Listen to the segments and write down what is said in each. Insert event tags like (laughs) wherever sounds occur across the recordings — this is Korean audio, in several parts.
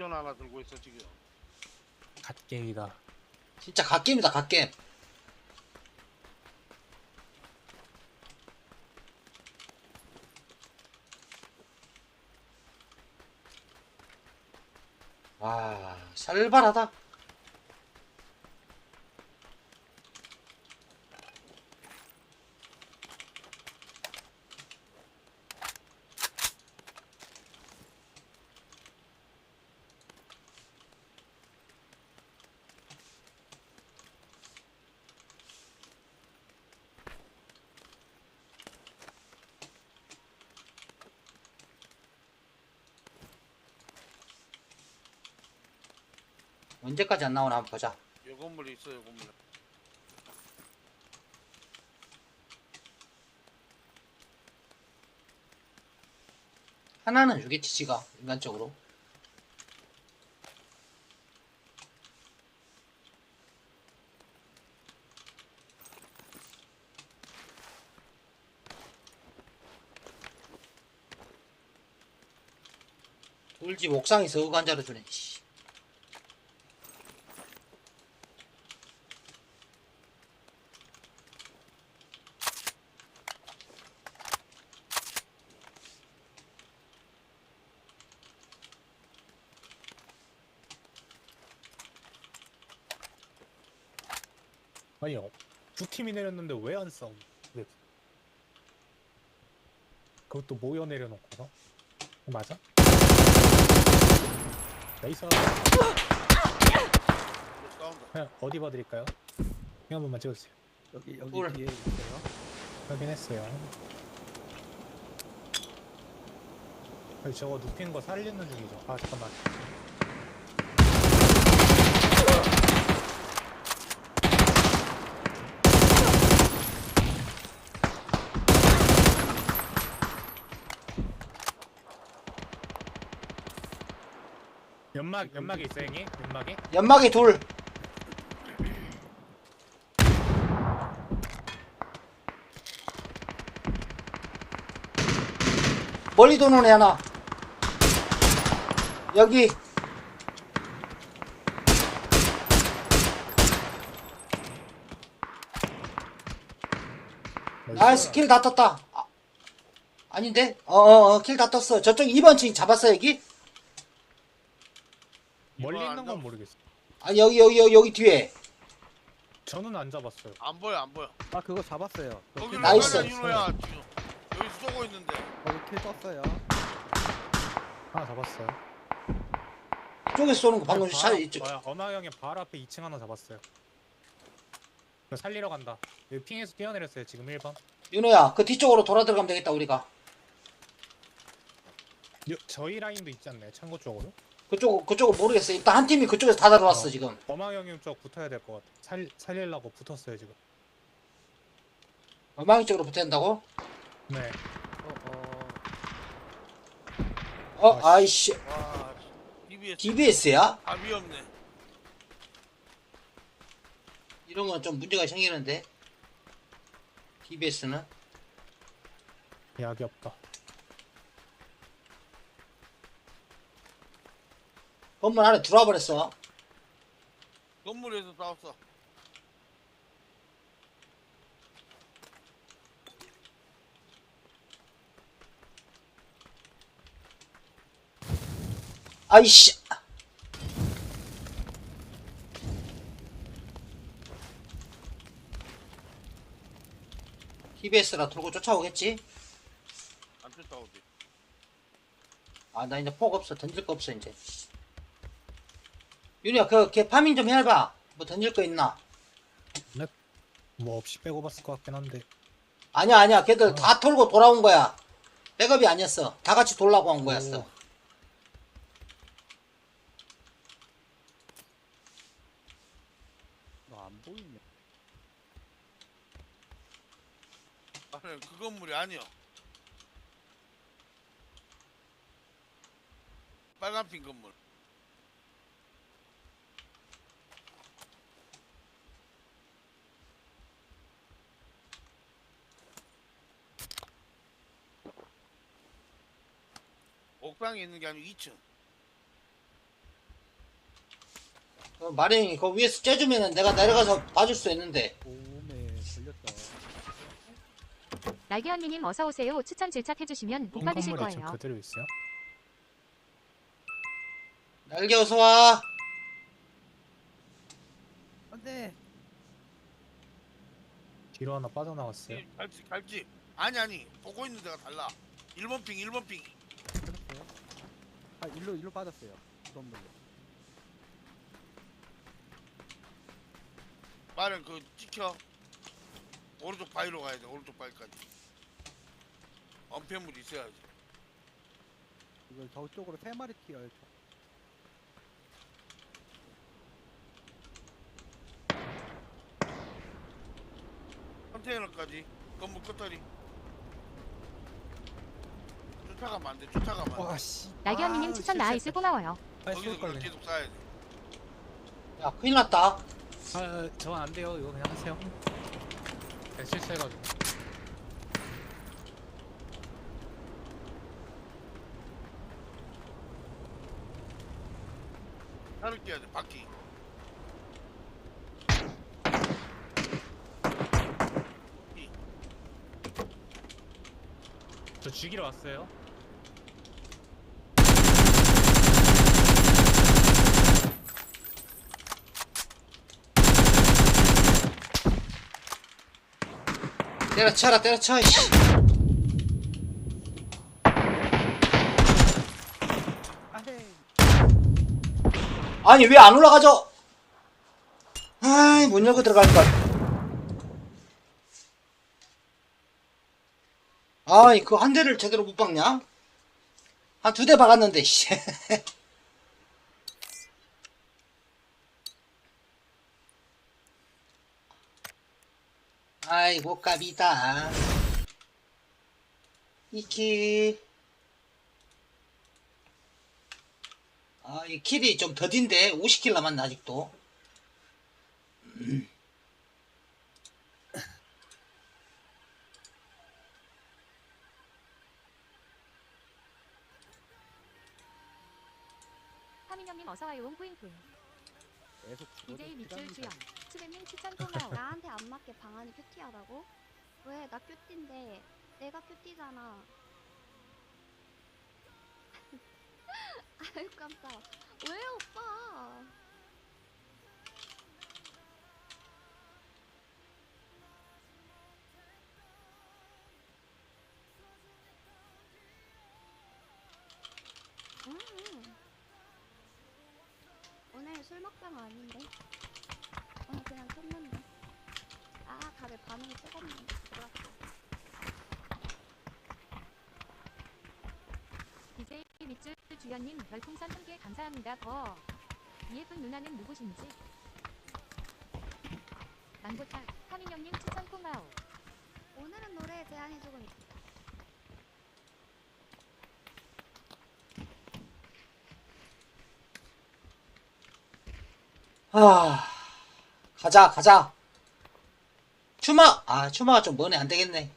비전 하나 들고 있어 지금. 갓게이다. 진짜 갓겜이다 갓겜 와 살벌하다 언제까지 안 나오나 한번 보자 요 건물에 있어 요 건물에. 하나는 주겠지 지가 인간적으로 돌집 옥상에서 의관 자르주네 씨. 아니, 어, 두 팀이 내렸는데 왜 안 싸우? 왜? 그것도 모여 내려놓고서? 맞아? 레이서 싸운다. 그냥 어디 봐드릴까요? 형한 번만 찍어주세요. 여기 여기 꿀. 뒤에 있어요. 확인했어요. 아니, 저거 눕힌 거 살리는 중이죠. 아 잠깐만. 연막 연막이 있어요, 형이? 연막이? 연막에 둘 멀리 도는 애 하나 여기 나이스 킬 다 떴다 아, 아닌데? 어어어 킬다 떴어 저쪽 2번 층 잡았어 여기? 멀리 이거 있는 안 건 잡- 모르겠어. 아니 여기 여기 여기, 여기 뒤에 저는 안 잡았어요. 안 보여 안 보여. 아 그거 잡았어요. 그 거기 킬 나이스. 이노야 지금 여기 쏘고 있는데. 거기 킬 떴어요. 하나 잡았어요. 이쪽에서 쏘는 거 방금 바- 차 이쪽 뭐야, 엄하경의 바로 앞에 2층 하나 잡았어요. 이거 살리러 간다. 여기 핑에서 뛰어내렸어요. 지금 1번. 윤호야 그 뒤쪽으로 돌아 들어가면 되겠다 우리가 저희 라인도 있지 않나요? 창고 쪽으로? 그쪽 그쪽은 모르겠어 일단 한 팀이 그쪽에서 다 들어왔어 어. 지금 엄하경님 쪽 붙어야 될 것 같아. 살 살리려고 붙었어요 지금. 어망이 쪽으로 붙어야 된다고? 네. 어, 어, 어 아이씨 와. DBS DBS야? 답이 없네. 이런 건 좀 문제가 생기는데 DBS는 약이 없다. 건물 안에 들어와 버렸어 건물에서 싸웠어. 아이씨 DBS라 들고 쫓아오겠지? 안 쫓아오지. 아 나 이제 폭 없어 던질 거 없어 이제 윤희야 그걔 파밍 좀 해봐 뭐 던질 거 있나? 뭐 없이 빼고 봤을 것 같긴 한데. 아니야 아니야 걔들 다 털고 돌아온 거야 백업이 아니었어 다 같이 돌라고 한 거였어 오. 너안 보이네. 아니 그 건물이 아니야. 빨간 핀 건물. 옥상에 있는 게 아니고 2층. 그 마령이 그 위에서 째주면은 내가 내려가서 봐줄 수 있는데. 오메 걸렸다. 날개 언니님 어서 오세요. 추천 질착해주시면 복 받으실 건물에 지금 거예요. 그대로 있어요. 날개 어서 와. 안돼. 뒤로 하나 빠져나갔어요. 갈지 갈지. 아니 아니 보고 있는 데가 달라. 1번 핑 1번 핑. 아 일로 일로 빠졌어요. 그런 걸로. 마련 그 찍혀. 오른쪽 바위로 가야 돼. 오른쪽 바위까지. 엄폐물 있어야지. 이걸 저쪽으로 세 마리 튀어요. 컨테이너까지 건물 끝다리. 쫓아가면 안 돼. 쫓아가면 안 돼. 와씨. 언니님 추천 나이스 고마워요. 거기서 그냥 계속 쏴야 돼. 야 큰일 났다. 아, 저건 안 돼요. 이거 그냥 하세요. 네, 실수해가지고. 차를 끼야 돼. 바퀴. 저 죽이러 왔어요. 때려쳐라 때려쳐. 이씨. 아니 왜 안 올라가죠? 아이 문 열고 들어갈 걸. 아이 그 한 대를 제대로 못 박냐? 한 두 대 박았는데 씨. (laughs) 아이고 까비다. 이키. 아, 이 킬이 좀 더딘데 50킬 남았네 아직도. 하민영님 어서 와요. 웅뿌잉뿌잉. 계속 죽어도 DJ 밑줄 시간이 주영. 가. 추배님 추천 고마워. 나한테 안 맞게 방안이 큐티하다고? 왜? 나 큐티인데 내가 큐티잖아. (laughs) 아유 깜짝아. 왜 오빠? 음. 오늘 술 먹방 아닌데? 그냥 쳤는데. 아, 다들 반응이 뜨겁네. 몰랐어. DJ 밑줄 주연님 별풍선 한개 감사합니다. 더. 이 예쁜 누나는 누구신지. 망고탕 하민영님 추천 고마워. 오늘은 노래 제안이 조금 있어. 아, 가자, 가자. 추마, 아, 추마가 좀 머네, 안 되겠네.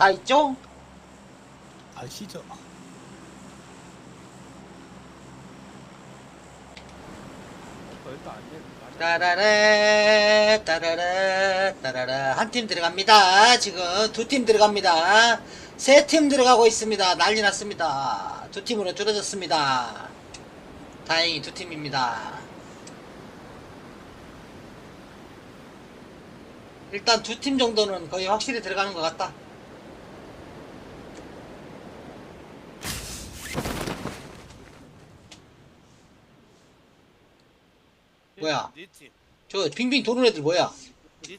다 있죠? 아시죠? 따라라, 따라라, 따라라. 한 팀 들어갑니다. 지금 두 팀 들어갑니다. 세 팀 들어가고 있습니다. 난리 났습니다. 두 팀으로 줄어졌습니다. 다행히 두 팀입니다. 일단 두 팀 정도는 거의 확실히 들어가는 것 같다. 뭐야? 네 팀. 저 빙빙 도는 애들 뭐야? 네 팀.